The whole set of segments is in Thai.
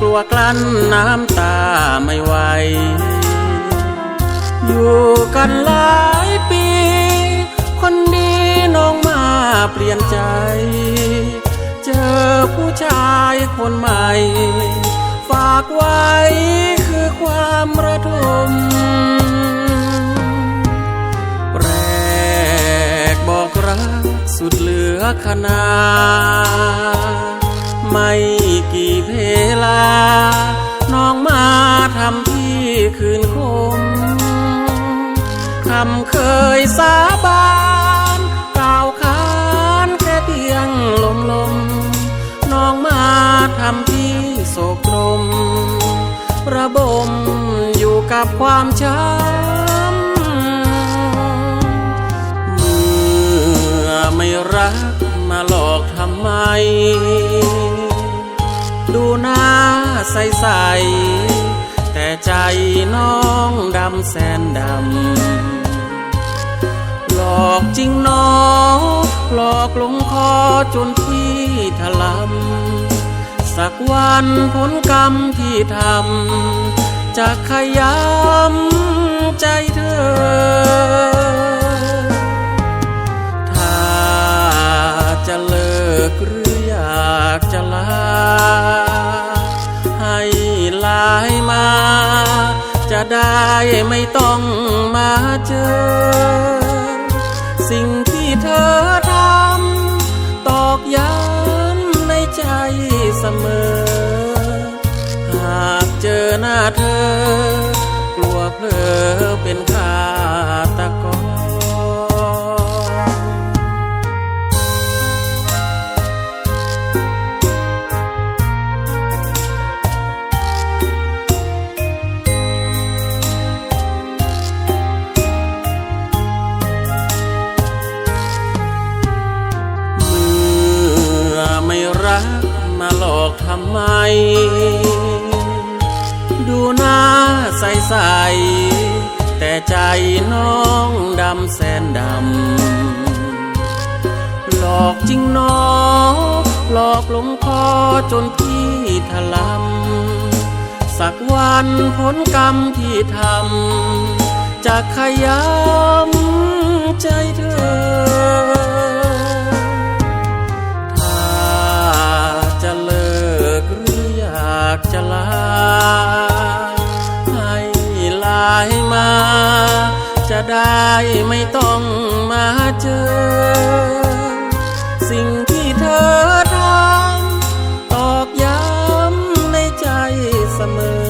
กลัวกลั้นน้ำตาไม่ไหว อยู่กันหลายปี คนดีน้องมาเปลี่ยนใจ เจอผู้ชายคนใหม่ ฝากไว้คือความระทม แรกบอกรักสุดเหลือขนาไคำเคยสาบานกล่าวขานแค่เพียงลมลมน้องมาทำที่โศกตรมระบมอยู่กับความช้ำเมื่อไม่รักมาหลอกทำไม ดูหน้าใส ๆ แต่ใจน้องำแสนดำ หลอกจริงน้องหลอกลงคอจนพี่ถลำ สักวันผลกรรมที่ทำ จะขยำใจเธอ ได้ไม่ต้องมาเจอ สิ่งที่เธอทำตอกย้ำในใจเสมอ หากเจอหน้าเธอกลัวเพลอ ไม่รักมาหลอกทำไม ดูหน้าใสๆแต่ใจน้องดำแสนดำ หลอกจริงน้องหลอกลงคอจนพี่ถลำ สักวันผลกรรมที่ทำจะขยำใจเธอายมา จะได้ไม่ต้องมาเจอ สิ่งที่เธอทำตอกย้ำในใจเสมอ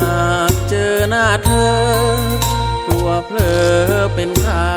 หากเจอหน้าเธอกลัวเพลอเป็นฆา